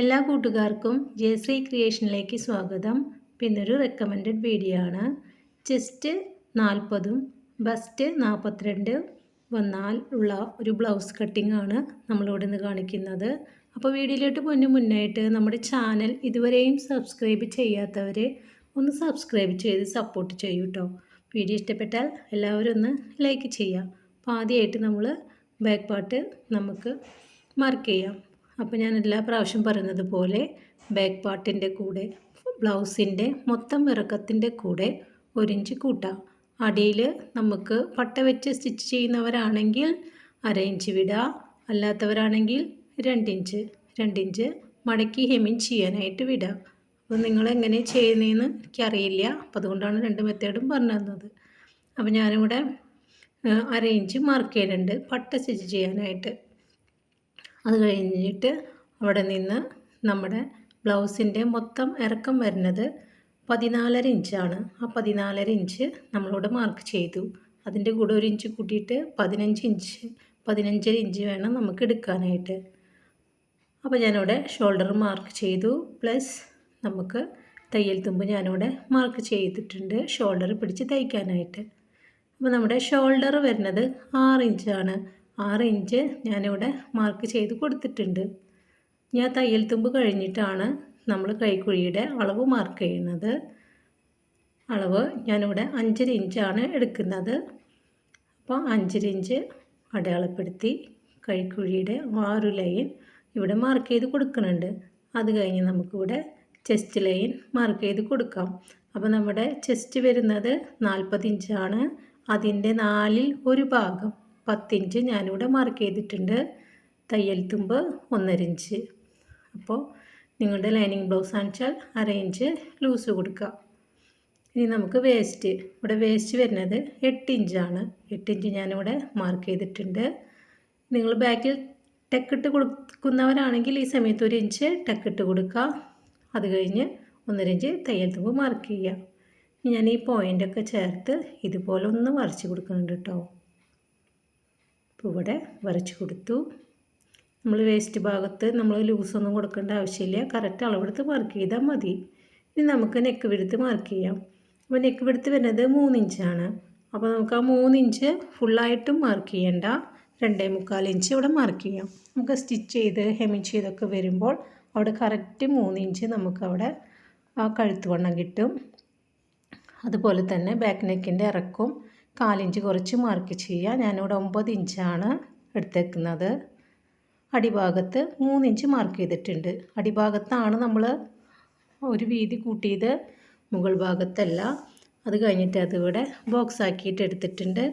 എല്ലാ കൂട്ടുകാർക്കും ജയശ്രീ ക്രിയേഷനിലേക്ക് സ്വാഗതം. പിന്നൊരു റെക്കമെൻഡഡ് വീഡിയോ ആണ്. ചെസ്റ്റ് നാൽപ്പതും ബസ്റ്റ് നാൽപ്പത്തിരണ്ട് വന്നാൽ ഉള്ള ഒരു ബ്ലൗസ് കട്ടിംഗ് ആണ് നമ്മളിവിടെ നിന്ന് കാണിക്കുന്നത്. അപ്പോൾ വീഡിയോയിലോട്ട് മുന്നേ മുന്നായിട്ട് നമ്മുടെ ചാനൽ ഇതുവരെയും സബ്സ്ക്രൈബ് ചെയ്യാത്തവർ ഒന്ന് സബ്സ്ക്രൈബ് ചെയ്ത് സപ്പോർട്ട് ചെയ്യൂ കേട്ടോ വീഡിയോ ഇഷ്ടപ്പെട്ടാൽ എല്ലാവരും ഒന്ന് ലൈക്ക് ചെയ്യാം അപ്പോൾ ആദ്യമായിട്ട് നമ്മൾ ബാക്ക് പാർട്ട് നമുക്ക് മാർക്ക് ചെയ്യാം. അപ്പോൾ ഞാൻ എല്ലാ പ്രാവശ്യം പറയുന്നത് പോലെ ബാക്ക് പാർട്ടിന്റെ കൂടെ ബ്ലൗസിന്റെ മൊത്തം ഇറക്കത്തിന്റെ കൂടെ ഒരു ഇഞ്ച് കൂട്ടാം. അടിയിൽ നമുക്ക് പട്ട വെച്ച് സ്റ്റിച്ച് ചെയ്യുന്നവരാണെങ്കിൽ അര ഇഞ്ച് വിടുക അല്ലാത്തവരാണെങ്കിൽ രണ്ടിഞ്ച് രണ്ടിഞ്ച് മടക്കി ഹെമിങ് ചെയ്യാനായിട്ട് വിടുക അപ്പോൾ നിങ്ങൾ എങ്ങനെ ചെയ്യുന്നതെന്ന് എനിക്കറിയില്ല. അപ്പോൾ അതുകൊണ്ടാണ് രണ്ട് മെത്തേഡും പറഞ്ഞു തന്നത്. അപ്പോൾ ഞാനിവിടെ അര ഇഞ്ച് മാർക്ക് ചെയ്യുന്നുണ്ട് പട്ട സ്റ്റിച്ച് ചെയ്യാനായിട്ട്. അത് കഴിഞ്ഞിട്ട് അവിടെ നിന്ന് നമ്മുടെ ബ്ലൗസിന്റെ മൊത്തം ഇറക്കം വരുന്നത് പതിനാലര ഇഞ്ചാണ്. ആ പതിനാലര ഇഞ്ച് നമ്മളിവിടെ മാർക്ക് ചെയ്തു. അതിന്റെ കൂടെ ഒരു ഇഞ്ച് കൂട്ടിയിട്ട് പതിനഞ്ച് ഇഞ്ച് പതിനഞ്ചര ഇഞ്ച് വേണം നമുക്ക് എടുക്കാനായിട്ട്. അപ്പോൾ ഞാനിവിടെ ഷോൾഡർ മാർക്ക് ചെയ്തു. പ്ലസ് നമുക്ക് തയ്യൽ തുമ്പ് ഞാനിവിടെ മാർക്ക് ചെയ്തിട്ടുണ്ട് ഷോൾഡർ പിടിച്ച് തയ്ക്കാനായിട്ട്. അപ്പോൾ നമ്മുടെ ഷോൾഡർ വരുന്നത് ആറ് ഇഞ്ചാണ്. ആറ് ഇഞ്ച് ഞാനിവിടെ മാർക്ക് ചെയ്ത് കൊടുത്തിട്ടുണ്ട്. ഞാൻ തയ്യൽ തുമ്പ് കഴിഞ്ഞിട്ടാണ് നമ്മൾ കൈക്കുഴിയുടെ അളവ് മാർക്ക് ചെയ്യുന്നത്. അളവ് ഞാനിവിടെ അഞ്ചര ഇഞ്ചാണ് എടുക്കുന്നത്. അപ്പോൾ അഞ്ചര ഇഞ്ച് അടയാളപ്പെടുത്തി കൈക്കുഴിയുടെ ആറു ലൈൻ ഇവിടെ മാർക്ക് ചെയ്ത് കൊടുക്കുന്നുണ്ട്. അത് കഴിഞ്ഞ് നമുക്കിവിടെ ചെസ്റ്റ് ലൈൻ മാർക്ക് ചെയ്ത് കൊടുക്കാം. അപ്പോൾ നമ്മുടെ ചെസ്റ്റ് വരുന്നത് നാൽപ്പത് ഇഞ്ചാണ്. അതിന്റെ നാലിൽ ഒരു ഭാഗം. പത്തിഞ്ച് ഞാനിവിടെ മാർക്ക് ചെയ്തിട്ടുണ്ട്. തയ്യൽ തുമ്പ് ഒന്നര ഇഞ്ച് അപ്പോൾ നിങ്ങളുടെ ലൈനിങ് ബ്ലൗസ് ആണെച്ചാൽ അര ഇഞ്ച് ലൂസ് കൊടുക്കുക. ഇനി നമുക്ക് വേസ്റ്റ് ഇവിടെ വേസ്റ്റ് വരുന്നത് എട്ട് ഇഞ്ചാണ് എട്ട് ഇഞ്ച് ഞാനിവിടെ മാർക്ക് ചെയ്തിട്ടുണ്ട്. നിങ്ങൾ ബാക്കിൽ ടെക്കിട്ട് കൊടുക്കുന്നവരാണെങ്കിൽ ഈ സമയത്ത് ഒരു ഇഞ്ച് ടെക്കിട്ട് കൊടുക്കുക. അത് കഴിഞ്ഞ് ഒന്നര ഇഞ്ച് തയ്യൽ തുമ്പ് മാർക്ക് ചെയ്യുക. ഞാൻ ഈ പോയിന്റൊക്കെ ചേർത്ത് ഇതുപോലെ ഒന്ന് വരച്ച് കൊടുക്കുന്നുണ്ട് കേട്ടോ. ഇവിടെ വരച്ച് കൊടുത്തു. നമ്മൾ വേസ്റ്റ് ഭാഗത്ത് നമ്മൾ ലൂസൊന്നും കൊടുക്കേണ്ട ആവശ്യമില്ല. കറക്റ്റ് അളവെടുത്ത് മാർക്ക് ചെയ്താൽ മതി. ഇനി നമുക്ക് നെക്ക് വിടുത്ത് മാർക്ക് ചെയ്യാം. അപ്പോൾ നെക്ക് വിടുത്ത് വരുന്നത് മൂന്നിഞ്ചാണ് അപ്പോൾ നമുക്ക് ആ മൂന്നിഞ്ച് ഫുള്ളായിട്ടും മാർക്ക് ചെയ്യേണ്ട. രണ്ടേ മുക്കാൽ ഇഞ്ച് ഇവിടെ മാർക്ക് ചെയ്യാം. നമുക്ക് സ്റ്റിച്ച് ചെയ്ത് ഹെമിങ് ചെയ്തൊക്കെ വരുമ്പോൾ അവിടെ കറക്റ്റ് മൂന്നിഞ്ച് നമുക്കവിടെ ആ കഴുത്ത് വണ്ണം കിട്ടും. അതുപോലെ തന്നെ ബാക്ക് നെക്കിന്റെ ഇറക്കും. കാലിഞ്ച് കുറച്ച് മാർക്ക് ചെയ്യുക ഞാനിവിടെ ഒമ്പത് ഇഞ്ചാണ് എടുത്തേക്കുന്നത്. അടിഭാഗത്ത് മൂന്നിഞ്ച് മാർക്ക് ചെയ്തിട്ടുണ്ട്. അടിഭാഗത്താണ് നമ്മൾ ഒരു വീതി കൂട്ടിയത് മുകൾ ഭാഗത്തല്ല. അത് കഴിഞ്ഞിട്ട് അതിവിടെ ബോക്സ് ആക്കിയിട്ട് എടുത്തിട്ടുണ്ട്.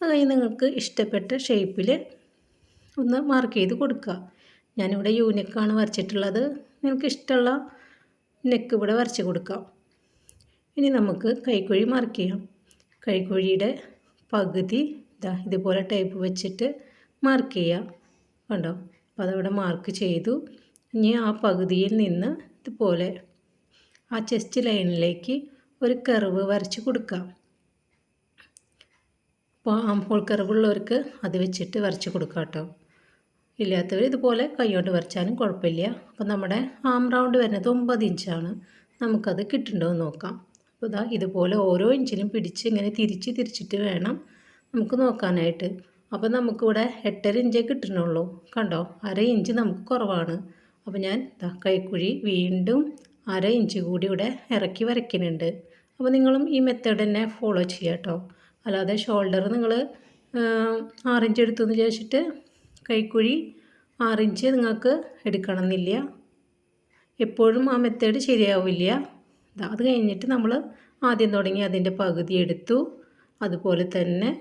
അത് കഴിഞ്ഞ് നിങ്ങൾക്ക് ഇഷ്ടപ്പെട്ട ഷേപ്പിൽ ഒന്ന് മാർക്ക് ചെയ്ത് കൊടുക്കുക. ഞാനിവിടെ യൂനെക്കാണ് വരച്ചിട്ടുള്ളത്. നിങ്ങൾക്ക് ഇഷ്ടമുള്ള നെക്ക് ഇവിടെ വരച്ച് കൊടുക്കാം. ഇനി നമുക്ക് കൈക്കുഴി മാർക്ക് ചെയ്യാം. കൈക്കുഴിയുടെ പകുതി ഇതാ ഇതുപോലെ ടൈപ്പ് വെച്ചിട്ട് മാർക്ക് ചെയ്യുക കണ്ടോ? അപ്പോൾ അതവിടെ മാർക്ക് ചെയ്തു. ഇനി ആ പകുതിയിൽ നിന്ന് ഇതുപോലെ ആ ചെസ്റ്റ് ലൈനിലേക്ക് ഒരു കർവ് വരച്ച് കൊടുക്കാം. അപ്പോൾ ആം ഹോൾ കർവുള്ളവർക്ക് അത് വെച്ചിട്ട് വരച്ച് കൊടുക്കാം കേട്ടോ. ഇല്ലാത്തവർ ഇതുപോലെ കൈകൊണ്ട് വരച്ചാലും കുഴപ്പമില്ല. അപ്പോൾ നമ്മുടെ ആം റൗണ്ട് വരുന്നത് ഒമ്പത് ഇഞ്ചാണ് നമുക്കത് കിട്ടുന്നുണ്ടോ എന്ന് നോക്കാം. അപ്പോൾ ഇതാ ഇതുപോലെ ഓരോ ഇഞ്ചിലും പിടിച്ച് ഇങ്ങനെ തിരിച്ച് തിരിച്ചിട്ട് വേണം നമുക്ക് നോക്കാനായിട്ട്. അപ്പോൾ നമുക്കിവിടെ എട്ടര ഇഞ്ചേ കിട്ടണുള്ളൂ. കണ്ടോ? അര ഇഞ്ച് നമുക്ക് കുറവാണ്. അപ്പോൾ ഞാൻ കൈക്കുഴി വീണ്ടും അര ഇഞ്ച് കൂടി ഇവിടെ ഇറക്കി വരയ്ക്കുന്നുണ്ട്. അപ്പോൾ നിങ്ങളും ഈ മെത്തേഡ് തന്നെ ഫോളോ ചെയ്യുക കേട്ടോ. അല്ലാതെ ഷോൾഡർ നിങ്ങൾ ആറിഞ്ച് എടുത്തു എന്ന് വിചാരിച്ചിട്ട് കൈക്കുഴി ആറിഞ്ച് നിങ്ങൾക്ക് എടുക്കണമെന്നില്ല. എപ്പോഴും ആ മെത്തേഡ് ശരിയാവില്ല. അത് കഴിഞ്ഞിട്ട് നമ്മൾ ആദ്യം തുടങ്ങി അതിന്റെ പകുതി എടുത്തു. അതുപോലെ തന്നെ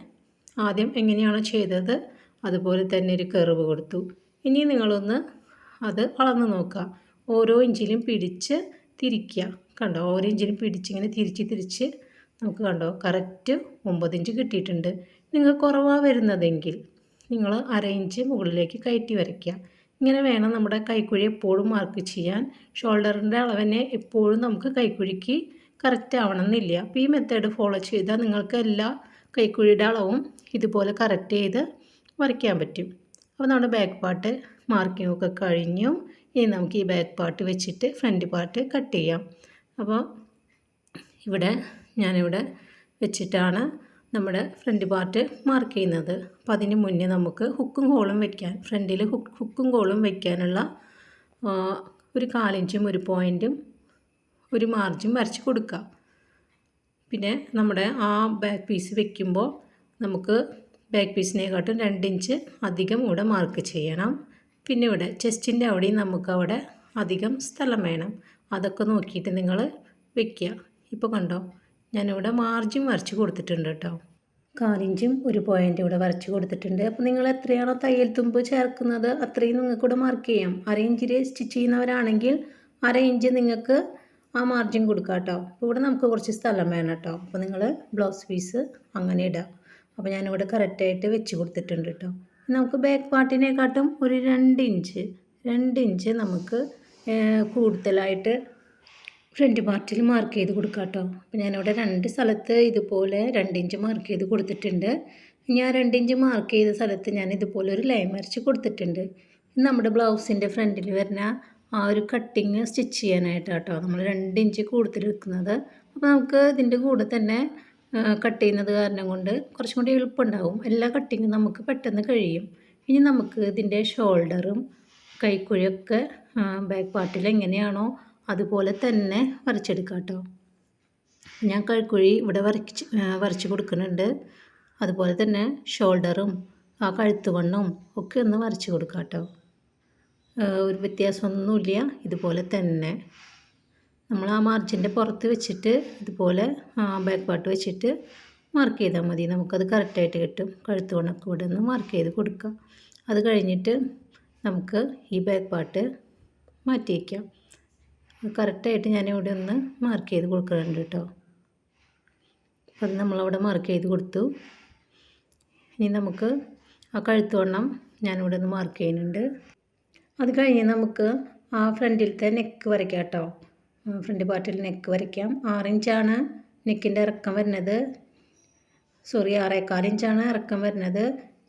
ആദ്യം എങ്ങനെയാണോ ചെയ്തത് അതുപോലെ തന്നെ ഒരു കർവ് കൊടുത്തു. ഇനി നിങ്ങളൊന്ന് അത് അളന്ന് നോക്കുക. ഓരോ ഇഞ്ചിലും പിടിച്ച് തിരിക്കുക. കണ്ടോ? ഓരോ ഇഞ്ചിലും പിടിച്ചിങ്ങനെ തിരിച്ച് തിരിച്ച് നമുക്ക് കണ്ടോ? കറക്റ്റ് ഒമ്പത് ഇഞ്ച് കിട്ടിയിട്ടുണ്ട്. നിങ്ങൾ കുറവാണ് വരുന്നതെങ്കിൽ നിങ്ങൾ അര ഇഞ്ച് മുകളിലേക്ക് കയറ്റി വരയ്ക്കുക. ഇങ്ങനെ വേണം നമ്മുടെ കൈക്കുഴി എപ്പോഴും മാർക്ക് ചെയ്യാൻ. ഷോൾഡറിന്റെ അളവിനെ എപ്പോഴും നമുക്ക് കൈക്കുഴിക്ക് കറക്റ്റ് ആവണമെന്നില്ല. അപ്പോൾ ഈ മെത്തേഡ് ഫോളോ ചെയ്താൽ നിങ്ങൾക്ക് എല്ലാ കൈക്കുഴിയുടെ അളവും ഇതുപോലെ കറക്റ്റ് ചെയ്ത് വരയ്ക്കാൻ പറ്റും. അപ്പോൾ നമ്മുടെ ബാക്ക് പാർട്ട് മാർക്കിംഗ് ഒക്കെ കഴിഞ്ഞു. ഇനി നമുക്ക് ഈ ബാക്ക് പാർട്ട് വെച്ചിട്ട് ഫ്രണ്ട് പാർട്ട് കട്ട് ചെയ്യാം. അപ്പോൾ ഇവിടെ ഞാനിവിടെ വെച്ചിട്ടാണ് നമ്മുടെ ഫ്രണ്ട് പാർട്ട് മാർക്ക് ചെയ്യുന്നത്. അപ്പോൾ അതിന് മുന്നേ നമുക്ക് ഹുക്കും കോളും വെക്കാൻ ഫ്രണ്ടിൽ ഹുക്ക് കോളും വയ്ക്കാനുള്ള ഒരു കാലിഞ്ചും ഒരു പോയിന്റും ഒരു മാർജിൻ വരച്ച് കൊടുക്കുക പിന്നെ നമ്മുടെ ആ ബാക്ക് പീസ് വെക്കുമ്പോൾ നമുക്ക് ബാക്ക് പീസിനെക്കാട്ടും രണ്ട് ഇഞ്ച് അധികം ഇവിടെ മാർക്ക് ചെയ്യണം. പിന്നെ ഇവിടെ ചെസ്റ്റിന്റെ അവിടെയും നമുക്ക് അവിടെ അധികം സ്ഥലം വേണം. അതൊക്കെ നോക്കിയിട്ട് നിങ്ങൾ വെക്കുക. ഇപ്പോൾ കണ്ടോ? ഞാനിവിടെ മാർജിൻ വരച്ച് കൊടുത്തിട്ടുണ്ട് കേട്ടോ കാലിഞ്ചും ഒരു പോയിന്റ് ഇവിടെ വരച്ച് കൊടുത്തിട്ടുണ്ട്. അപ്പോൾ നിങ്ങൾ എത്രയാണോ തയ്യൽ തുമ്പ് ചേർക്കുന്നത് അത്രയും നിങ്ങൾക്ക് ഇവിടെ മാർക്ക് ചെയ്യാം. അര ഇഞ്ചിൽ സ്റ്റിച്ച് ചെയ്യുന്നവരാണെങ്കിൽ അര ഇഞ്ച് നിങ്ങൾക്ക് ആ മാർജിൻ കൊടുക്കുക കേട്ടോ അപ്പോൾ ഇവിടെ നമുക്ക് കുറച്ച് സ്ഥലം വേണം കേട്ടോ അപ്പോൾ നിങ്ങൾ ബ്ലൗസ് പീസ് അങ്ങനെ ഇടാം. അപ്പോൾ ഞാനിവിടെ കറക്റ്റായിട്ട് വെച്ച് കൊടുത്തിട്ടുണ്ട് കേട്ടോ നമുക്ക് ബാക്ക് പാർട്ടിനെക്കാട്ടും ഒരു രണ്ട് ഇഞ്ച് രണ്ട് ഇഞ്ച് നമുക്ക് കൂടുതലായിട്ട് ഫ്രണ്ട് പാർട്ടിൽ മാർക്ക് ചെയ്ത് കൊടുക്കാം കേട്ടോ അപ്പോൾ ഞാനിവിടെ രണ്ട് സ്ഥലത്ത് ഇതുപോലെ രണ്ട് ഇഞ്ച് മാർക്ക് ചെയ്ത് കൊടുത്തിട്ടുണ്ട്. ഞാൻ രണ്ട് ഇഞ്ച് മാർക്ക് ചെയ്ത സ്ഥലത്ത് ഞാൻ ഇതുപോലെ ഒരു ലൈൻ വരച്ച് കൊടുത്തിട്ടുണ്ട്. നമ്മുടെ ബ്ലൗസിന്റെ ഫ്രണ്ടിൽ വരുന്ന ആ ഒരു കട്ടിങ് സ്റ്റിച്ച് ചെയ്യാനായിട്ട് കേട്ടോ നമ്മൾ രണ്ട് ഇഞ്ച് വെക്കുന്നത് അപ്പോൾ നമുക്ക് ഇതിന്റെ കൂടെ തന്നെ കട്ട് ചെയ്യുന്നത് കാരണം കൊണ്ട് കുറച്ചും കൂടി എളുപ്പമുണ്ടാവും. എല്ലാ കട്ടിങ്ങും നമുക്ക് പെട്ടെന്ന് കഴിയും. ഇനി നമുക്ക് ഇതിന്റെ ഷോൾഡറും കൈക്കുഴിയൊക്കെ ബാക്ക് പാർട്ടിൽ എങ്ങനെയാണോ അതുപോലെ തന്നെ വരച്ചെടുക്കാം കേട്ടോ. ഞാൻ കഴുക്കുഴി ഇവിടെ വരച്ച് വരച്ച് കൊടുക്കുന്നുണ്ട്. അതുപോലെ തന്നെ ഷോൾഡറും ആ കഴുത്തുവണ്ണും ഒക്കെ ഒന്ന് വരച്ച് കൊടുക്കാം കേട്ടോ. ഒരു വ്യത്യാസമൊന്നുമില്ല. ഇതുപോലെ തന്നെ നമ്മൾ ആ മാർജിന്റെ പുറത്ത് വെച്ചിട്ട് ഇതുപോലെ ആ ബാക്ക് പാർട്ട് വെച്ചിട്ട് മാർക്ക് ചെയ്താൽ മതി. നമുക്കത് കറക്റ്റായിട്ട് കിട്ടും. കഴുത്ത് കൊണ്ടൊക്കെ ഇവിടെ നിന്ന് മാർക്ക് ചെയ്ത് കൊടുക്കാം. അത് കഴിഞ്ഞിട്ട് നമുക്ക് ഈ ബാക്ക് പാർട്ട് മാറ്റി വയ്ക്കാം കറക്റ്റായിട്ട് ഞാൻ ഇവിടെ ഒന്ന് മാർക്ക് ചെയ്ത് കൊടുക്കുന്നുണ്ട് കേട്ടോ. അപ്പം നമ്മളവിടെ മാർക്ക് ചെയ്ത് കൊടുത്തു. ഇനി നമുക്ക് ആ കഴുത്ത് വണ്ണം ഞാനിവിടെ ഒന്ന് മാർക്ക് ചെയ്യുന്നുണ്ട്. അത് കഴിഞ്ഞ് നമുക്ക് ആ ഫ്രണ്ടിലത്തെ നെക്ക് വരയ്ക്കാം കേട്ടോ. ഫ്രണ്ട് പാർട്ടിൽ നെക്ക് വരയ്ക്കാം. ആറിഞ്ചാണ് നെക്കിന്റെ ഇറക്കം വരുന്നത്. സോറി ആറേക്കാൽ ഇഞ്ചാണ് ഇറക്കം വരുന്നത്.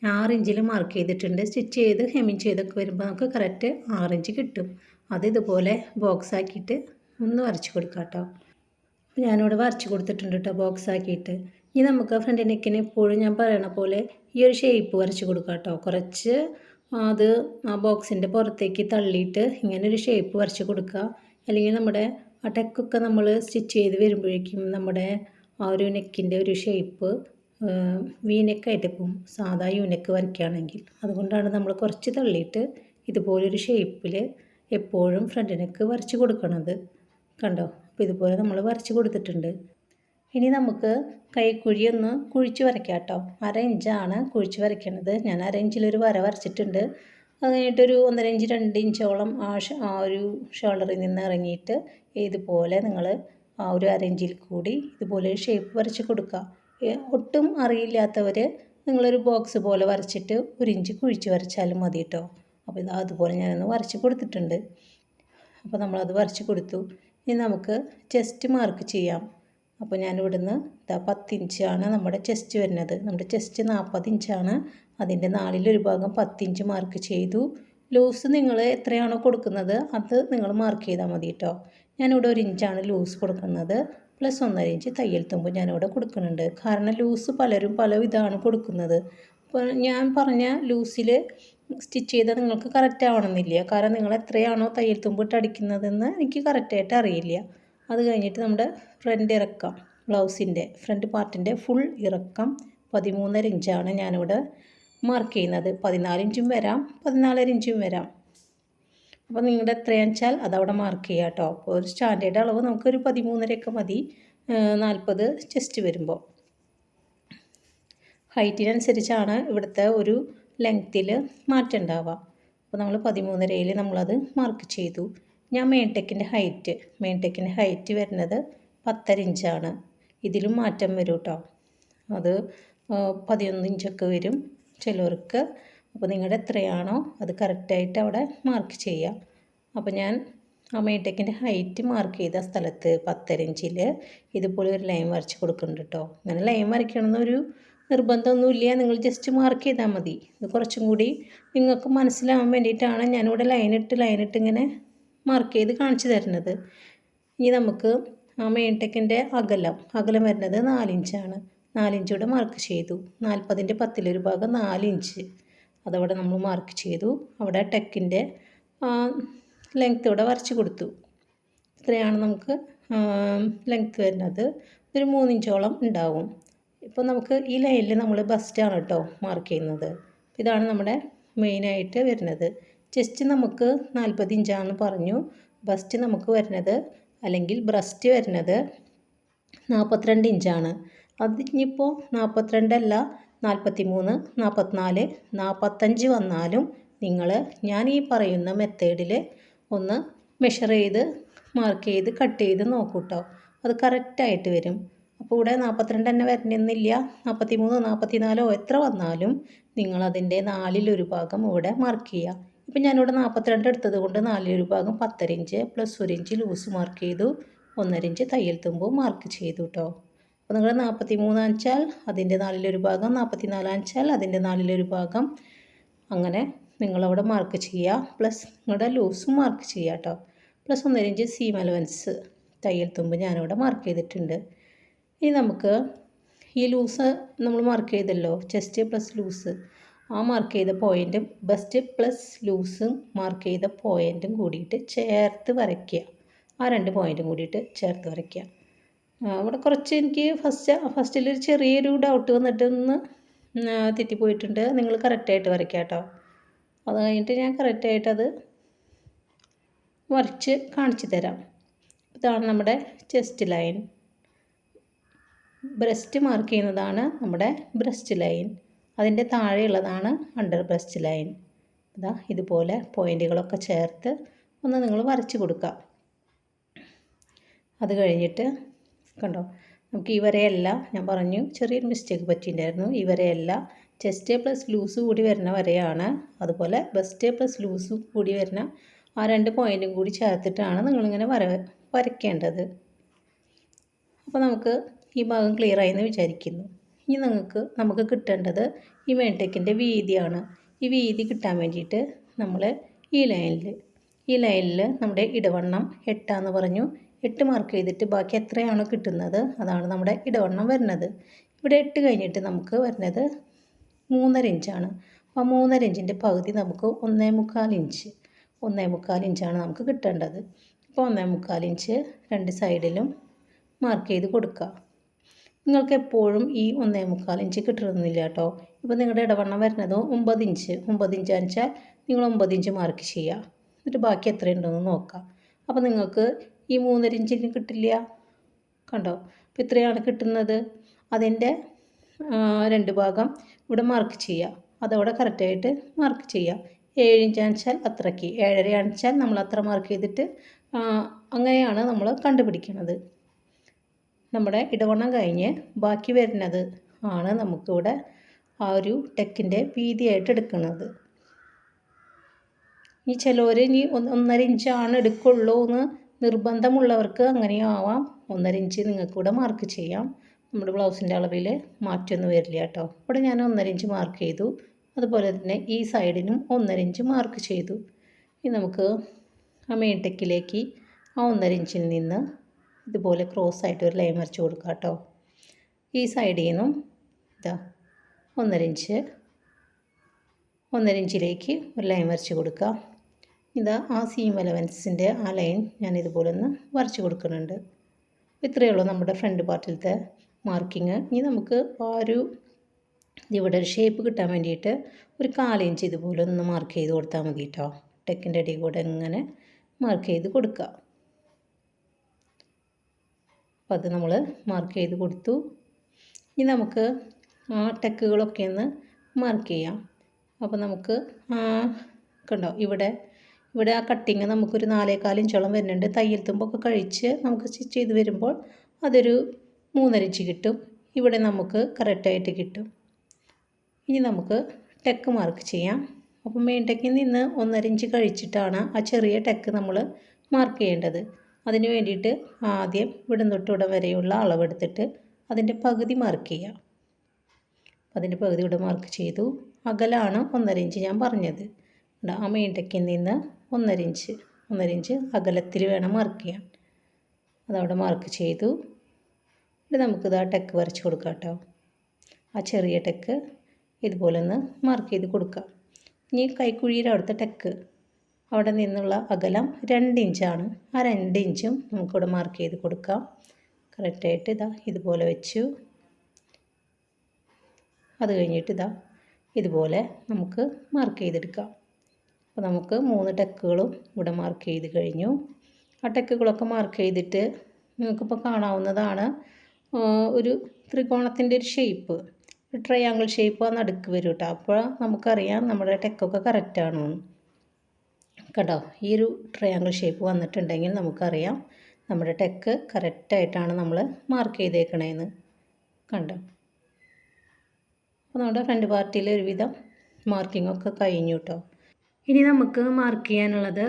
ആറിഞ്ചിൽ മാർക്ക് ചെയ്തിട്ടുണ്ട്. സ്റ്റിച്ച് ചെയ്ത് ഹെമിങ് ചെയ്തൊക്കെ വരുമ്പോൾ നമുക്ക് കറക്റ്റ് ആറിഞ്ച് കിട്ടും. അത് ഇതുപോലെ ബോക്സ് ആക്കിയിട്ട് ഒന്ന് വരച്ച് കൊടുക്കാം കേട്ടോ. ഞാനിവിടെ വരച്ച് കൊടുത്തിട്ടുണ്ട് കേട്ടോ ബോക്സ് ആക്കിയിട്ട് ഇനി നമുക്ക് ഫ്രണ്ട് നെക്കിന് എപ്പോഴും ഞാൻ പറയണ പോലെ ഈ ഒരു ഷേപ്പ് വരച്ച് കൊടുക്കാം കേട്ടോ. കുറച്ച് അത് ആ ബോക്സിന്റെ പുറത്തേക്ക് തള്ളിയിട്ട് ഇങ്ങനെ ഒരു ഷേപ്പ് വരച്ച് കൊടുക്കുക. അല്ലെങ്കിൽ നമ്മുടെ ആ ടെക്കൊക്കെ നമ്മൾ സ്റ്റിച്ച് ചെയ്ത് വരുമ്പോഴേക്കും നമ്മുടെ ആ ഒരു നെക്കിന്റെ ഒരു ഷേപ്പ് വി നെക്കായിട്ട് പോകും സാധാ യൂനെക്ക് വരയ്ക്കുകയാണെങ്കിൽ അതുകൊണ്ടാണ് നമ്മൾ കുറച്ച് തള്ളിയിട്ട് ഇതുപോലൊരു ഷേപ്പിൽ എപ്പോഴും ഫ്രണ്ട് നെക്ക് വരച്ച് കൊടുക്കണത്. കണ്ടോ? അപ്പോൾ ഇതുപോലെ നമ്മൾ വരച്ച് കൊടുത്തിട്ടുണ്ട്. ഇനി നമുക്ക് കൈക്കുഴി ഒന്ന് കുഴിച്ച് വരയ്ക്കാം കേട്ടോ അര ഇഞ്ചാണ് കുഴിച്ച് വരയ്ക്കണത്. ഞാൻ അര ഇഞ്ചിലൊരു വര വരച്ചിട്ടുണ്ട്. അത് കഴിഞ്ഞിട്ടൊരു ഒന്നര ഇഞ്ച് രണ്ട് ഇഞ്ചോളം ആ ആ ഒരു ഷോൾഡറിൽ നിന്ന് ഇറങ്ങിയിട്ട് ഇതുപോലെ നിങ്ങൾ ആ ഒരു അര ഇഞ്ചിൽ കൂടി ഇതുപോലെ ഷേപ്പ് വരച്ച് കൊടുക്കുക. ഒട്ടും അറിയില്ലാത്തവർ നിങ്ങളൊരു ബോക്സ് പോലെ വരച്ചിട്ട് ഒരു ഇഞ്ച് കുഴിച്ച് വരച്ചാലും മതി കേട്ടോ അപ്പോൾ ഇത് അതുപോലെ ഞാനൊന്ന് വരച്ച് കൊടുത്തിട്ടുണ്ട്. അപ്പോൾ നമ്മളത് വരച്ച് കൊടുത്തു. ഇനി നമുക്ക് ചെസ്റ്റ് മാർക്ക് ചെയ്യാം. അപ്പോൾ ഞാൻ ഇവിടുന്ന് ഇതാ പത്തിഞ്ചാണ് നമ്മുടെ ചെസ്റ്റ് വരുന്നത്. നമ്മുടെ ചെസ്റ്റ് നാൽപ്പത് ഇഞ്ചാണ് അതിന്റെ നാലിലൊരു ഭാഗം പത്തിഞ്ച് മാർക്ക് ചെയ്തു. ലൂസ് നിങ്ങൾ എത്രയാണോ കൊടുക്കുന്നത് അത് നിങ്ങൾ മാർക്ക് ചെയ്താൽ മതി കേട്ടോ. ഞാനിവിടെ ഒരു ഇഞ്ചാണ് ലൂസ് കൊടുക്കുന്നത്. പ്ലസ് ഒന്നര ഇഞ്ച് തയ്യൽ തുമ്പ് ഞാനിവിടെ കൊടുക്കുന്നുണ്ട്. കാരണം ലൂസ് പലരും പല ഇതാണ് കൊടുക്കുന്നത്. അപ്പോൾ ഞാൻ പറഞ്ഞ ലൂസിൽ സ്റ്റിച്ച് ചെയ്താൽ നിങ്ങൾക്ക് കറക്റ്റ് ആവണമെന്നില്ല. കാരണം നിങ്ങൾ എത്രയാണോ തയ്യൽ തുമ്പിട്ട് അടിക്കുന്നതെന്ന് എനിക്ക് കറക്റ്റായിട്ട് അറിയില്ല. അത് കഴിഞ്ഞിട്ട് നമ്മുടെ ഫ്രണ്ട് ഇറക്കം ബ്ലൗസിന്റെ ഫ്രണ്ട് പാർട്ടിന്റെ ഫുൾ ഇറക്കം പതിമൂന്നര ഇഞ്ചാണ് ഞാനിവിടെ മാർക്ക് ചെയ്യുന്നത്. പതിനാല് ഇഞ്ചും വരാം പതിനാലര ഇഞ്ചും വരാം. അപ്പോൾ നിങ്ങളുടെ എത്രയാണെന്ന് വെച്ചാൽ അതവിടെ മാർക്ക് ചെയ്യുക കേട്ടോ. അപ്പോൾ ഒരു സ്റ്റാൻഡേർഡ് അളവ് നമുക്കൊരു പതിമൂന്നരയൊക്കെ മതി. നാൽപ്പത് ചെസ്റ്റ് വരുമ്പോൾ. ഹൈറ്റിനനുസരിച്ചാണ് ഇവിടുത്തെ ഒരു ലെങ്ത്തിൽ മാറ്റം ഉണ്ടാവാം അപ്പോൾ നമ്മൾ പതിമൂന്നരയിൽ നമ്മളത് മാർക്ക് ചെയ്തു. ഞാൻ മെയിൻടെക്കിന്റെ ഹൈറ്റ് മെയിൻടെക്കിന്റെ ഹൈറ്റ് വരുന്നത് പത്തര ഇഞ്ചാണ് ഇതിലും മാറ്റം വരും കേട്ടോ അത് പതിനൊന്ന് ഇഞ്ചൊക്കെ വരും ചിലവർക്ക്. അപ്പോൾ നിങ്ങളുടെ എത്രയാണോ അത് കറക്റ്റായിട്ട് അവിടെ മാർക്ക് ചെയ്യുക അപ്പോൾ ഞാൻ ആ മെയിൻടെക്കിന്റെ ഹൈറ്റ് മാർക്ക് ചെയ്ത സ്ഥലത്ത് പത്തര ഇഞ്ചിൽ ഇതുപോലെ ഒരു ലൈൻ വരച്ച് കൊടുക്കുന്നുണ്ട് കേട്ടോ അങ്ങനെ ലൈൻ വരയ്ക്കണമെന്നൊരു നിർബന്ധമൊന്നുമില്ല. നിങ്ങൾ ജസ്റ്റ് മാർക്ക് ചെയ്താൽ മതി. ഇത് കുറച്ചും കൂടി നിങ്ങൾക്ക് മനസ്സിലാവാൻ വേണ്ടിയിട്ടാണ് ഞാനിവിടെ ലൈനിട്ട് ലൈനിട്ട് ഇങ്ങനെ മാർക്ക് ചെയ്ത് കാണിച്ചു തരുന്നത്. ഇനി നമുക്ക് ആ മെയിൻ ടെക്കിന്റെ അകലം. അകലം വരുന്നത് നാലിഞ്ചാണ് നാലിഞ്ചൂടെ മാർക്ക് ചെയ്തു. നാൽപ്പതിന്റെ പത്തിലൊരു ഭാഗം നാലിഞ്ച് അതവിടെ നമ്മൾ മാർക്ക് ചെയ്തു. അവിടെ ടെക്കിന്റെ ലെങ്ത് ഇവിടെ വരച്ച് കൊടുത്തു. ഇത്രയാണ് നമുക്ക് ലെങ്ത് വരുന്നത്. ഒരു മൂന്നിഞ്ചോളം ഉണ്ടാവും. ഇപ്പോൾ നമുക്ക് ഈ ലൈനിൽ നമ്മൾ ബസ്റ്റാണ് കേട്ടോ മാർക്ക് ചെയ്യുന്നത്. ഇതാണ് നമ്മുടെ മെയിനായിട്ട് വരുന്നത്. ചെസ്റ്റ് നമുക്ക് നാൽപ്പത് ഇഞ്ചാണെന്ന് പറഞ്ഞു. ബസ്റ്റ് നമുക്ക് വരുന്നത് അല്ലെങ്കിൽ ബ്രസ്റ്റ് വരുന്നത് നാൽപ്പത്തിരണ്ട് ഇഞ്ചാണ്. അത് ഇനിയിപ്പോൾ നാൽപ്പത്തിരണ്ടല്ല നാൽപ്പത്തി മൂന്ന് നാൽപ്പത്തിനാല് നാൽപ്പത്തഞ്ച് വന്നാലും നിങ്ങൾ ഞാൻ ഈ പറയുന്ന മെത്തേഡിൽ ഒന്ന് മെഷർ ചെയ്ത് മാർക്ക് ചെയ്ത് കട്ട് ചെയ്ത് നോക്കൂട്ടോ. അത് കറക്റ്റായിട്ട് വരും. അപ്പോൾ ഇവിടെ നാൽപ്പത്തിരണ്ട് തന്നെ വരണമെന്നില്ല നാൽപ്പത്തി മൂന്ന് നാൽപ്പത്തി നാലോ എത്ര വന്നാലും നിങ്ങളതിന്റെ നാലിലൊരു ഭാഗം ഇവിടെ മാർക്ക് ചെയ്യുക ഇപ്പം ഞാനിവിടെ നാൽപ്പത്തിരണ്ട് എടുത്തത് കൊണ്ട് നാലിലൊരു ഭാഗം പത്തര ഇഞ്ച് പ്ലസ് ഒരു ഇഞ്ച് ലൂസ് മാർക്ക് ചെയ്തു. ഒന്നര ഇഞ്ച് തയ്യൽ തുമ്പോൾ മാർക്ക് ചെയ്തു കേട്ടോ അപ്പോൾ നിങ്ങൾ നാൽപ്പത്തി മൂന്നാച്ചാൽ അതിന്റെ നാലിലൊരു ഭാഗം നാൽപ്പത്തി നാലാച്ചാൽ അതിന്റെ നാലിലൊരു ഭാഗം. അങ്ങനെ നിങ്ങളവിടെ മാർക്ക് ചെയ്യുക പ്ലസ് നിങ്ങളുടെ ലൂസും മാർക്ക് ചെയ്യുക കേട്ടോ പ്ലസ് ഒന്നര ഇഞ്ച് സീം അലവൻസ് തയ്യൽ തുമ്പ് ഞാനിവിടെ മാർക്ക് ചെയ്തിട്ടുണ്ട്. ഇനി നമുക്ക് ഈ ലൂസ് നമ്മൾ മാർക്ക് ചെയ്തല്ലോ ചെസ്റ്റ് പ്ലസ് ലൂസ് ആ മാർക്ക് ചെയ്ത പോയിന്റും ബസ്റ്റ് പ്ലസ് ലൂസും മാർക്ക് ചെയ്ത പോയിന്റും കൂടിയിട്ട് ചേർത്ത് വരയ്ക്കുക. ആ രണ്ട് പോയിന്റും കൂടിയിട്ട് ചേർത്ത് വരയ്ക്കുക. അവിടെ കുറച്ച് എനിക്ക് ഫസ്റ്റ് ഫസ്റ്റിലൊരു ചെറിയൊരു ഡൗട്ട് വന്നിട്ട് ഒന്ന് തെറ്റിപ്പോയിട്ടുണ്ട്. നിങ്ങൾ കറക്റ്റായിട്ട് വരയ്ക്കുക കേട്ടോ. അത് കഴിഞ്ഞിട്ട് ഞാൻ കറക്റ്റായിട്ടത് വരച്ച് കാണിച്ചു തരാം. ഇതാണ് നമ്മുടെ ചെസ്റ്റ് ലൈൻ ബ്രസ്റ്റ് മാർക്ക് ചെയ്യുന്നതാണ് നമ്മുടെ ബ്രസ്റ്റ് ലൈൻ അതിന്റെ താഴെയുള്ളതാണ് അണ്ടർ ബ്രസ്റ്റ് ലൈൻ ഇതാ ഇതുപോലെ പോയിന്റുകളൊക്കെ ചേർത്ത് ഒന്ന് നിങ്ങൾ വരച്ച് കൊടുക്കുക. അത് കഴിഞ്ഞിട്ട് കണ്ടോ നമുക്ക് ഈ വരെയല്ല ഞാൻ പറഞ്ഞു ചെറിയൊരു മിസ്റ്റേക്ക് പറ്റിയിട്ടുണ്ടായിരുന്നു. ഈ വരെയല്ല ചെസ്റ്റ് പ്ലസ് ലൂസ് കൂടി വരുന്ന വരെയാണ്. അതുപോലെ ബെസ്റ്റ് പ്ലസ് ലൂസ് കൂടി വരുന്ന ആ രണ്ട് പോയിന്റും കൂടി ചേർത്തിട്ടാണ് നിങ്ങളിങ്ങനെ വര വരയ്ക്കേണ്ടത്. അപ്പോൾ നമുക്ക് ഈ ഭാഗം ക്ലിയർ ആയി എന്ന് വിചാരിക്കുന്നു. ഇനി നിങ്ങൾക്ക് നമുക്ക് കിട്ടേണ്ടത് ഈ മേട്ടേക്കിന്റെ വീതിയാണ്. ഈ വീതി കിട്ടാൻ വേണ്ടിയിട്ട് നമ്മൾ ഈ ലൈനിൽ ഈ ലൈനിൽ നമ്മുടെ ഇടവണ്ണം എട്ടാന്ന് പറഞ്ഞു. എട്ട് മാർക്ക് ചെയ്തിട്ട് ബാക്കി എത്രയാണോ കിട്ടുന്നത് അതാണ് നമ്മുടെ ഇടവണ്ണം വരുന്നത്. ഇവിടെ എട്ട് കഴിഞ്ഞിട്ട് നമുക്ക് വരുന്നത് മൂന്നര ഇഞ്ചാണ് അപ്പോൾ മൂന്നര ഇഞ്ചിന്റെ പകുതി നമുക്ക് ഒന്നേ മുക്കാൽ ഇഞ്ച് ഒന്നേ മുക്കാൽ ഇഞ്ചാണ് നമുക്ക് കിട്ടേണ്ടത്. അപ്പോൾ ഒന്നേ മുക്കാൽ ഇഞ്ച് രണ്ട് സൈഡിലും മാർക്ക് ചെയ്ത് കൊടുക്കുക. നിങ്ങൾക്ക് എപ്പോഴും ഈ ഒന്നേ മുക്കാൽ ഇഞ്ച് കിട്ടണമെന്നില്ല കേട്ടോ. ഇപ്പോൾ നിങ്ങളുടെ ഇടവണ്ണം വരുന്നത് ഒമ്പത് ഇഞ്ച്. ഒമ്പത് ഇഞ്ച് വെച്ചാൽ നിങ്ങൾ ഒമ്പത് ഇഞ്ച് മാർക്ക് ചെയ്യുക. എന്നിട്ട് ബാക്കി എത്രയുണ്ടെന്ന് നോക്കാം അപ്പോൾ നിങ്ങൾക്ക് ഈ മൂന്നര ഇഞ്ചിന് കിട്ടില്ല. കണ്ടോ? അപ്പോൾ ഇത്രയാണ് കിട്ടുന്നത്. അതിന്റെ രണ്ട് ഭാഗം ഇവിടെ മാർക്ക് ചെയ്യുക. അതവിടെ കറക്റ്റായിട്ട് മാർക്ക് ചെയ്യുക. ഏഴ് ഇഞ്ച് വെച്ചാൽ അത്രയ്ക്ക്. ഏഴര വെച്ചാൽ നമ്മൾ അത്ര മാർക്ക് ചെയ്തിട്ട് അങ്ങനെയാണ് നമ്മൾ കണ്ടുപിടിക്കുന്നത് നമ്മുടെ ഇടവണ്ണം കഴിഞ്ഞ് ബാക്കി വരുന്നത് ആണ് നമുക്കിവിടെ ആ ഒരു ടെക്കിന്റെ വീതിയായിട്ട് എടുക്കുന്നത്. ഇനി ചിലവർ ഇനി ഒന്നര ഇഞ്ചാണ് എടുക്കുള്ളൂ എന്ന് നിർബന്ധമുള്ളവർക്ക് അങ്ങനെയാവാം. ഒന്നര ഇഞ്ച് നിങ്ങൾക്ക് ഇവിടെ മാർക്ക് ചെയ്യാം. നമ്മുടെ ബ്ലൗസിന്റെ അളവിൽ മാറ്റമൊന്നും വരില്ല കേട്ടോ. ഇവിടെ ഞാൻ ഒന്നര ഇഞ്ച് മാർക്ക് ചെയ്തു. അതുപോലെ തന്നെ ഈ സൈഡിനും ഒന്നര ഇഞ്ച് മാർക്ക് ചെയ്തു. ഇനി നമുക്ക് ആ മെയിൻ ടെക്കിലേക്ക് ആ ഒന്നര ഇഞ്ചിൽ നിന്ന് ഇതുപോലെ ക്രോസ് ആയിട്ട് ഒരു ലൈൻ വരച്ച് കൊടുക്കുക കേട്ടോ. ഈ സൈഡിൽ നിന്നും ഇതാ ഒന്നര ഇഞ്ച് ഒന്നര ഇഞ്ചിലേക്ക് ഒരു ലൈൻ വരച്ച് കൊടുക്കുക ഇതാ ആ സീം അലവൻസിന്റെ ആ ലൈൻ ഞാൻ ഇതുപോലെ ഒന്ന് വരച്ച് കൊടുക്കുന്നുണ്ട്. ഇത്രയേ ഉള്ളൂ നമ്മുടെ ഫ്രണ്ട് പാർട്ടിലത്തെ മാർക്കിങ് ഇനി നമുക്ക് ആ ഒരു ഇവിടെ ഒരു ഷേപ്പ് കിട്ടാൻ വേണ്ടിയിട്ട് ഒരു കാലിഞ്ച് ഇതുപോലെ ഒന്ന് മാർക്ക് ചെയ്ത് കൊടുത്താൽ മതി കേട്ടോ. ടെക്കിന്റെ അടി കൂടെ ഇങ്ങനെ മാർക്ക് ചെയ്ത് കൊടുക്കുക അപ്പോൾ അത് നമ്മൾ മാർക്ക് ചെയ്ത് കൊടുത്തു. ഇനി നമുക്ക് ആ ടെക്കുകളൊക്കെ ഒന്ന് മാർക്ക് ചെയ്യാം. അപ്പോൾ നമുക്ക് കണ്ടോ ഇവിടെ ഇവിടെ ആ കട്ടിങ് നമുക്കൊരു നാലേകാൽ ഇഞ്ചോളം വരുന്നുണ്ട്. തയ്യൽ തുമ്പൊക്കെ കഴിച്ച് നമുക്ക് സ്റ്റിച്ച് ചെയ്ത് വരുമ്പോൾ അതൊരു മൂന്നരച്ച് കിട്ടും. ഇവിടെ നമുക്ക് കറക്റ്റായിട്ട് കിട്ടും. ഇനി നമുക്ക് ടെക്ക് മാർക്ക് ചെയ്യാം. അപ്പം മെയിൻ ടെക്കിൽ നിന്ന് ഒന്നര ഇഞ്ച് കഴിച്ചിട്ടാണ് ആ ചെറിയ ടെക്ക് നമ്മൾ മാർക്ക് ചെയ്യേണ്ടത്. അതിന് വേണ്ടിയിട്ട് ആദ്യം ഇവിടം തൊട്ട് ഇവിടെ വരെയുള്ള അളവെടുത്തിട്ട് അതിന്റെ പകുതി മാർക്ക് ചെയ്യുക അതിന്റെ പകുതി ഇവിടെ മാർക്ക് ചെയ്തു. അകലാണ് ഒന്നര ഇഞ്ച് ഞാൻ പറഞ്ഞത്. ആ മെയിൻ ടെക്കിൽ നിന്ന് ഒന്നര ഇഞ്ച് ഒന്നര ഇഞ്ച് അകലത്തിൽ വേണം മാർക്ക് ചെയ്യാൻ. അതവിടെ മാർക്ക് ചെയ്തു. എന്നിട്ട് നമുക്കിത് ആ ടെക്ക് വരച്ച് കൊടുക്കാം കേട്ടോ. ആ ചെറിയ ടെക്ക് ഇതുപോലെ ഒന്ന് മാർക്ക് ചെയ്ത് കൊടുക്കാം. ഇനി കൈക്കുഴിയുടെ അവിടുത്തെ ടെക്ക് അവിടെ നിന്നുള്ള അകലം രണ്ട് ഇഞ്ചാണ് ആ രണ്ട് ഇഞ്ചും നമുക്കിവിടെ മാർക്ക് ചെയ്ത് കൊടുക്കാം. കറക്റ്റായിട്ട് ഇതാ ഇതുപോലെ വെച്ചു. അത് കഴിഞ്ഞിട്ട് ഇതാ ഇതുപോലെ നമുക്ക് മാർക്ക് ചെയ്തെടുക്കാം. അപ്പോൾ നമുക്ക് മൂന്ന് ടെക്കുകളും ഇവിടെ മാർക്ക് ചെയ്ത് കഴിഞ്ഞു. ആ ടെക്കുകളൊക്കെ മാർക്ക് ചെയ്തിട്ട് നിങ്ങൾക്കിപ്പോൾ കാണാവുന്നതാണ് ഒരു ത്രികോണത്തിന്റെ ഒരു ഷേപ്പ് ഒരു ട്രയാങ്കിൾ ഷേപ്പ് ആ നടുക്ക് വരും കേട്ടോ അപ്പോൾ നമുക്കറിയാം നമ്മുടെ ടെക്കൊക്കെ കറക്റ്റാണോ കേട്ടോ ഈ ഒരു ട്രയാങ്കിൾ ഷേപ്പ് വന്നിട്ടുണ്ടെങ്കിൽ നമുക്കറിയാം നമ്മുടെ ടെക്ക് കറക്റ്റായിട്ടാണ് നമ്മൾ മാർക്ക് ചെയ്തേക്കണേന്ന്. കണ്ടോ? അപ്പോൾ നമ്മുടെ ഫ്രണ്ട് പാർട്ടിയിൽ ഒരുവിധം മാർക്കിംഗ് ഒക്കെ കഴിഞ്ഞു കേട്ടോ ഇനി നമുക്ക് മാർക്ക് ചെയ്യാനുള്ളത്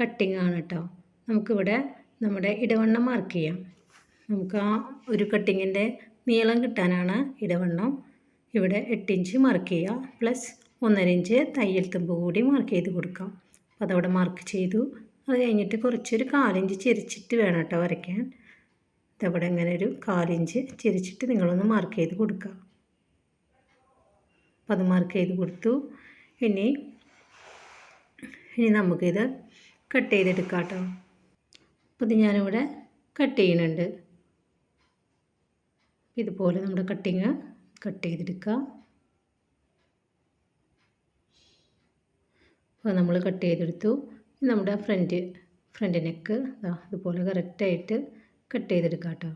കട്ടിംഗ് ആണ് കേട്ടോ നമുക്കിവിടെ നമ്മുടെ ഇടവണ്ണം മാർക്ക് ചെയ്യാം. നമുക്ക് ആ ഒരു കട്ടിങ്ങിന്റെ നീളം കിട്ടാനാണ് ഇടവണ്ണം. ഇവിടെ എട്ട് ഇഞ്ച് മാർക്ക് ചെയ്യുക പ്ലസ് ഒന്നര ഇഞ്ച് തയ്യൽ തുമ്പ് കൂടി മാർക്ക് ചെയ്ത് കൊടുക്കാം. അപ്പോൾ അതവിടെ മാർക്ക് ചെയ്തു. അത് കഴിഞ്ഞിട്ട് കുറച്ചൊരു കാലിഞ്ച് ചെരിച്ചിട്ട് വേണം കേട്ടോ വരയ്ക്കാൻ. ഇതവിടെ ഇങ്ങനെ ഒരു കാലിഞ്ച് ചെരിച്ചിട്ട് നിങ്ങളൊന്ന് മാർക്ക് ചെയ്ത് കൊടുക്കുക. അപ്പോൾ അത് മാർക്ക് ചെയ്ത് കൊടുത്തു. ഇനി ഇനി നമുക്കിത് കട്ട് ചെയ്തെടുക്കാം കേട്ടോ. അപ്പോൾ ഇത് ഞാനിവിടെ കട്ട് ചെയ്യുന്നുണ്ട്. ഇതുപോലെ നമ്മുടെ കട്ടിങ് കട്ട് ചെയ്തെടുക്കുക. അപ്പോൾ നമ്മൾ കട്ട് ചെയ്തെടുത്തു. നമ്മുടെ ഫ്രണ്ട് ഫ്രണ്ട് നെക്ക് അതുപോലെ കറക്റ്റായിട്ട് കട്ട് ചെയ്തെടുക്കുക കേട്ടോ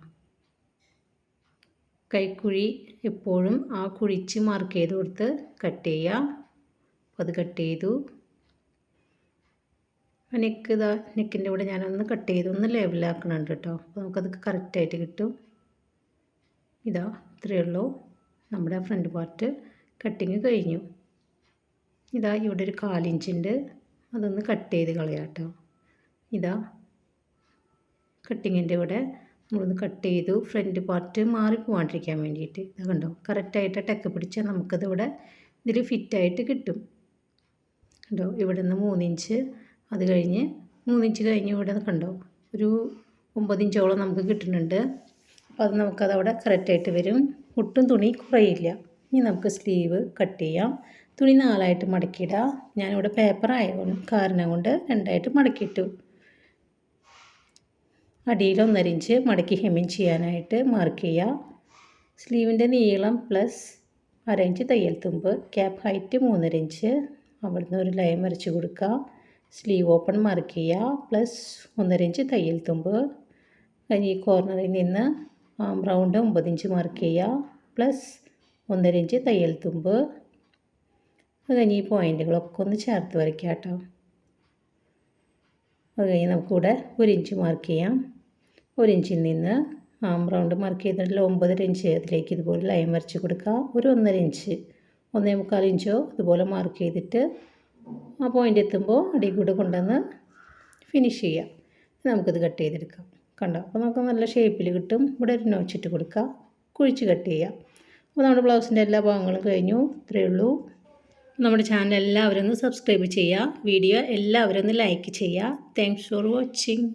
കൈക്കുഴി എപ്പോഴും ആ കുഴിച്ച് മാർക്ക് ചെയ്ത് കൊടുത്ത് കട്ട് ചെയ്യുക അപ്പോൾ അത് കട്ട് ചെയ്തു. ആ നെക്ക് ഇതാ നെക്കിന്റെ കൂടെ ഞാനൊന്ന് കട്ട് ചെയ്ത് ഒന്ന് ലേബിളാക്കണുണ്ട് കേട്ടോ അപ്പോൾ നമുക്കത് കറക്റ്റായിട്ട് കിട്ടും. ഇതാ ഇത്രയേ ഉള്ളൂ. നമ്മുടെ ഫ്രണ്ട് പാർട്ട് കട്ടിങ് കഴിഞ്ഞു. ഇതാ ഇവിടെ ഒരു കാലിഞ്ചുണ്ട്. അതൊന്ന് കട്ട് ചെയ്ത് കളയാം കേട്ടോ. ഇതാ കട്ടിങ്ങിന്റെ ഇവിടെ നമ്മളൊന്ന് കട്ട് ചെയ്തു ഫ്രണ്ട് പാർട്ട് മാറി പോകാണ്ടിരിക്കാൻ വേണ്ടിയിട്ട്. ഇത് കണ്ടോ? കറക്റ്റായിട്ട് ടെക്ക് പിടിച്ചാൽ നമുക്കത് ഇവിടെ ഇതിൽ ഫിറ്റായിട്ട് കിട്ടും. കണ്ടോ? ഇവിടെ നിന്ന് മൂന്നിഞ്ച് അത് കഴിഞ്ഞ് മൂന്നിഞ്ച് കഴിഞ്ഞ് ഇവിടെ കണ്ടോ? ഒരു ഒമ്പതിഞ്ചോളം നമുക്ക് കിട്ടുന്നുണ്ട്. അപ്പോൾ അത് നമുക്കതവിടെ കറക്റ്റായിട്ട് വരും. ഒട്ടും തുണി കുറയില്ല. ഇനി നമുക്ക് സ്ലീവ് കട്ട് ചെയ്യാം. തുണി നാലായിട്ട് മടക്കിയിടുക ഞാനിവിടെ പേപ്പർ ആയതുകൊണ്ട് കാരണം കൊണ്ട് രണ്ടായിട്ട് മടക്കിയിട്ടു. അടിയിൽ ഒന്നര ഇഞ്ച് മടക്കി ഹെമ്മിങ് ചെയ്യാനായിട്ട് മാർക്ക് ചെയ്യുക സ്ലീവിന്റെ നീളം പ്ലസ് അര ഇഞ്ച് തയ്യൽ തുമ്പ് ക്യാപ്പ് ഹൈറ്റ് മൂന്നര ഇഞ്ച്. അവിടുന്ന് ഒരു ലൈൻ വരച്ച് കൊടുക്കുക സ്ലീവ് ഓപ്പൺ മാർക്ക് ചെയ്യുക പ്ലസ് ഒന്നര ഇഞ്ച് തയ്യൽ തുമ്പ്. ഈ കോർണറിൽ നിന്ന് റൗണ്ട് ഒമ്പത് ഇഞ്ച് മാർക്ക് ചെയ്യുക പ്ലസ് ഒന്നര ഇഞ്ച് തയ്യൽ തുമ്പ്. അത് കഴിഞ്ഞ് ഈ പോയിന്റുകളൊക്കെ ഒന്ന് ചേർത്ത് വരയ്ക്കാം കേട്ടോ. അത് കഴിഞ്ഞ് നമുക്കിവിടെ ഒരു ഇഞ്ച് മാർക്ക് ചെയ്യാം. ഒരു ഇഞ്ചിൽ നിന്ന് ആം റൗണ്ട് മാർക്ക് ചെയ്തിട്ടുള്ള ഒമ്പതര ഇഞ്ച് അതിലേക്ക് ഇതുപോലെ ലൈൻ വരച്ച് കൊടുക്കുക ഒരു ഒന്നര ഇഞ്ച്. ഒന്നേ മുക്കാൽ ഇഞ്ചോ ഇതുപോലെ മാർക്ക് ചെയ്തിട്ട് ആ പോയിന്റ് എത്തുമ്പോൾ അടി കൂടെ കൊണ്ടുവന്ന് ഫിനിഷ് ചെയ്യാം. നമുക്കിത് കട്ട് ചെയ്തെടുക്കാം. കണ്ടോ? അപ്പോൾ നമുക്ക് നല്ല ഷേപ്പിൽ കിട്ടും. ഇവിടെ ഒരു നോച്ചിട്ട് കൊടുക്കുക കുഴിച്ച് കട്ട് ചെയ്യാം. അപ്പോൾ നമ്മുടെ ബ്ലൗസിന്റെ എല്ലാ ഭാഗങ്ങളും കഴിഞ്ഞു. ഇത്രയേ ഉള്ളൂ. നമ്മുടെ ചാനൽ എല്ലാവരും ഒന്ന് സബ്സ്ക്രൈബ് ചെയ്യുക. വീഡിയോ എല്ലാവരും ഒന്ന് ലൈക്ക് ചെയ്യുക. Thanks for watching